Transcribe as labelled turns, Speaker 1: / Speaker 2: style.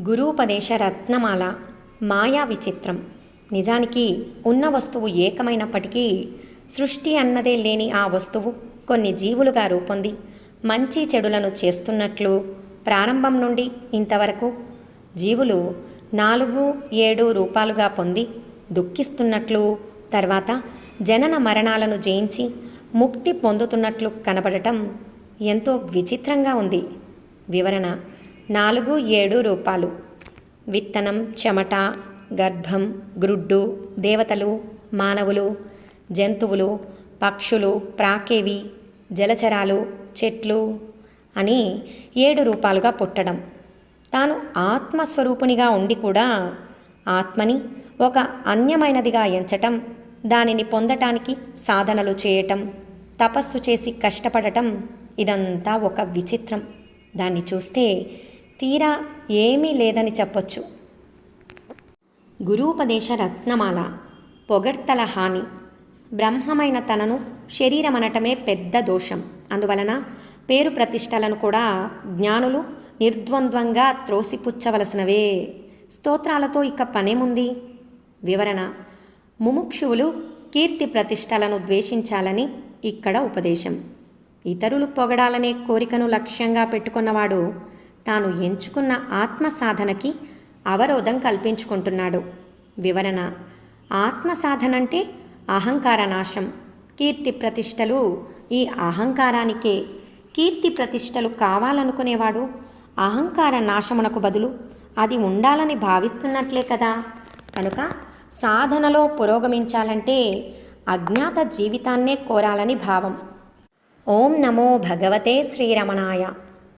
Speaker 1: గురూపదేశ రత్నమాల మాయా విచిత్రం. నిజానికి ఉన్న వస్తువు ఏకమైనప్పటికీ సృష్టి అన్నదే లేని ఆ వస్తువు కొన్ని జీవులుగా రూపొంది. మంచి చెడులను చేస్తున్నట్లు ప్రారంభం నుండి ఇంతవరకు జీవులు నాలుగు ఏడు రూపాలుగా పొంది దుఃఖిస్తున్నట్లు తర్వాత జనన మరణాలను జయించి ముక్తి పొందుతున్నట్లు కనబడటం ఎంతో విచిత్రంగా ఉంది. వివరణ నాలుగు ఏడు రూపాలు. విత్తనం చెమట గర్భం గ్రుడ్డు దేవతలు మానవులు జంతువులు పక్షులు ప్రాకేవి జలచరాలు చెట్లు అని ఏడు రూపాలుగా పుట్టడం. తాను ఆత్మస్వరూపునిగా ఉండి కూడా ఆత్మని ఒక అన్యమైనదిగా ఎంచటం దానిని పొందటానికి సాధనలు చేయటం తపస్సు చేసి కష్టపడటం ఇదంతా ఒక విచిత్రం. దాన్ని చూస్తే తీరా ఏమీ లేదని చెప్పొచ్చు. గురూపదేశ రత్నమాల పొగడ్తల హాని బ్రహ్మమైన తనను శరీరం అనటమే పెద్ద దోషం. అందువలన పేరు ప్రతిష్టలను కూడా జ్ఞానులు నిర్ద్వంద్వంగా త్రోసిపుచ్చవలసినవే. స్తోత్రాలతో ఇక పనేముంది? వివరణ ముముక్షువులు కీర్తి ప్రతిష్టలను ద్వేషించాలని ఇక్కడ ఉపదేశం. ఇతరులు పొగడాలనే కోరికను లక్ష్యంగా పెట్టుకున్నవాడు తాను ఎంచుకున్న ఆత్మ సాధనకి అవరోధం కల్పించుకుంటున్నాడు. వివరణ ఆత్మ సాధనంటే అహంకార నాశం కీర్తి ప్రతిష్టలు ఈ అహంకారానికే. కీర్తి ప్రతిష్టలు కావాలనుకునేవాడు అహంకార నాశమునకు బదులు అది ఉండాలని భావిస్తున్నట్లే కదా. కనుక సాధనలో పురోగమించాలంటే అజ్ఞాత జీవితాన్నే కోరాలని భావం. ఓం నమో భగవతే శ్రీరమణాయ.